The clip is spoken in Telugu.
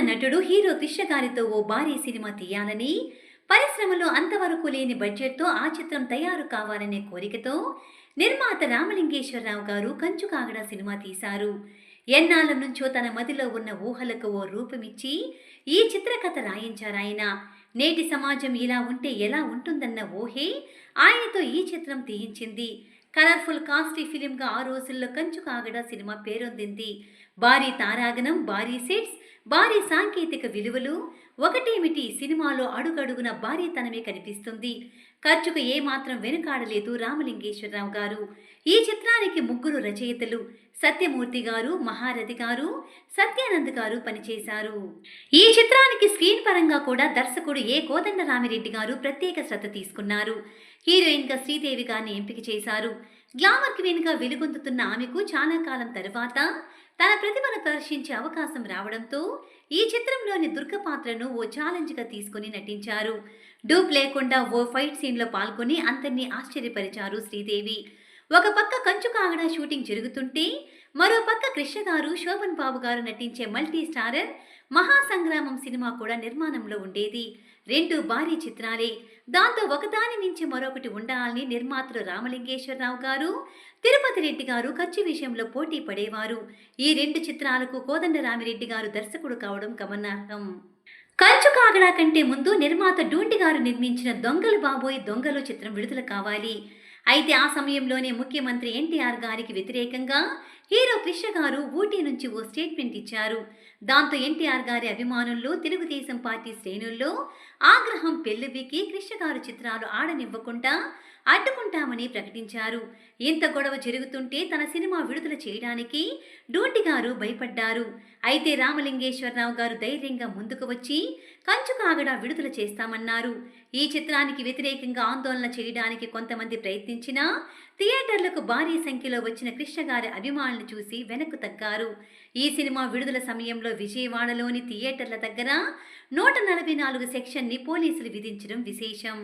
నటుడు హీరో కృష్ణ గారితో ఓ భారీ సినిమా తీయాలని పరిశ్రమలో అంతవరకు లేని బడ్జెట్తో ఆ చిత్రం తయారు కావాలనే కోరికతో నిర్మాత రామలింగేశ్వరరావు గారు కంచు కాగడ సినిమా తీశారు. ఎన్నాళ్ళ నుంచో తన మదిలో ఉన్న ఊహలకు ఓ రూపమిచ్చి ఈ చిత్రకథ రాయించారాయన నేటి సమాజం ఇలా ఉంటే ఎలా ఉంటుందన్న ఊహే ఆయనతో ఈ చిత్రం తీయించింది. కలర్ఫుల్ కాస్ట్లీ ఫిలింగా ఆ రోజుల్లో కంచు కాగడ సినిమా పేరొందింది. భారీ తారాగణం భారీ సెట్స్ భారీ సాంకేతిక విలువలు ఒకటేమిటి? సినిమాలో అడుగడుగున భారీతనమే కనిపిస్తుంది. ఖర్చుకు ఏమాత్రం వెనుకాడలేదు రామలింగేశ్వరరావు గారు. ఈ చిత్రానికి ముగ్గురు రచయితలు సత్యమూర్తి గారు మహారథి గారు సత్యానంద్ గారు పనిచేశారు. ఈ చిత్రానికి స్క్రీన్ పరంగా కూడా దర్శకుడు ఏ కోదండరామిరెడ్డి గారు ప్రత్యేక శ్రద్ధ తీసుకున్నారు. హీరోయిన్గా శ్రీదేవి గారిని ఎంపిక చేశారు. గ్లామర్కి వెనుక వెలుగొందుతున్న ఆమెకు చాలా కాలం తరువాత తన ప్రతిభను ప్రదర్శించే అవకాశం రావడంతో ఈ చిత్రంలోని దుర్గ పాత్రను ఓ ఛాలెంజ్గా తీసుకుని నటించారు. డూప్ లేకుండా ఓ ఫైట్ సీన్లో పాల్గొని అందరినీ ఆశ్చర్యపరిచారు శ్రీదేవి. ఒక పక్క కంచు కాగడ షూటింగ్ జరుగుతుంటే మరో పక్క కృష్ణ గారు శోభన్ బాబు గారు నటించే మల్టీ స్టారర్ మహాసంగ్రామం సినిమా కూడా నిర్మాణంలో ఉండేది. రెండు భారీ చిత్రాలే. దాంతో ఒకదాని నుంచి మరొకటి ఉండాలని నిర్మాతలు రామలింగేశ్వరరావు గారు తిరుపతి రెడ్డి గారు ఖర్చు విషయంలో పోటీ పడేవారు. ఈ రెండు చిత్రాలకు కోదండరామిరెడ్డి గారు దర్శకుడు కావడం గమనార్హం. కంచు కాగడా కంటే ముందు నిర్మాత డూండి గారు నిర్మించిన దొంగలు బాబోయ్ దొంగలు చిత్రం విడుదల కావాలి. అయితే ఆ సమయంలోనే ముఖ్యమంత్రి ఎన్టీఆర్ గారికి వ్యతిరేకంగా హీరో కృష్ణ గారు ఊటీ నుంచి ఓ స్టేట్మెంట్ ఇచ్చారు. దాంతో ఎన్టీఆర్ గారి అభిమానుల్లో తెలుగుదేశం పార్టీ శ్రేణుల్లో ఆగ్రహం పెళ్ళిబికి కృష్ణ గారు చిత్రాలు ఆడనివ్వకుండా అడ్డుకుంటామని ప్రకటించారు. ఇంత గొడవ జరుగుతుంటే తన సినిమా విడుదల చేయడానికి డూటి గారు భయపడ్డారు. అయితే రామలింగేశ్వరరావు గారు ధైర్యంగా ముందుకు వచ్చి కంచు కాగడా విడుదల చేస్తామన్నారు. ఈ చిత్రానికి వ్యతిరేకంగా ఆందోళన చేయడానికి కొంతమంది ప్రయత్నించినా థియేటర్లకు భారీ సంఖ్యలో వచ్చిన కృష్ణగారి అభిమానులు చూసి వెనక్కు తగ్గారు. ఈ సినిమా విడుదల సమయంలో విజయవాడలోని థియేటర్ల దగ్గర నూట నలభై నాలుగు సెక్షన్ని పోలీసులు విధించడం విశేషం.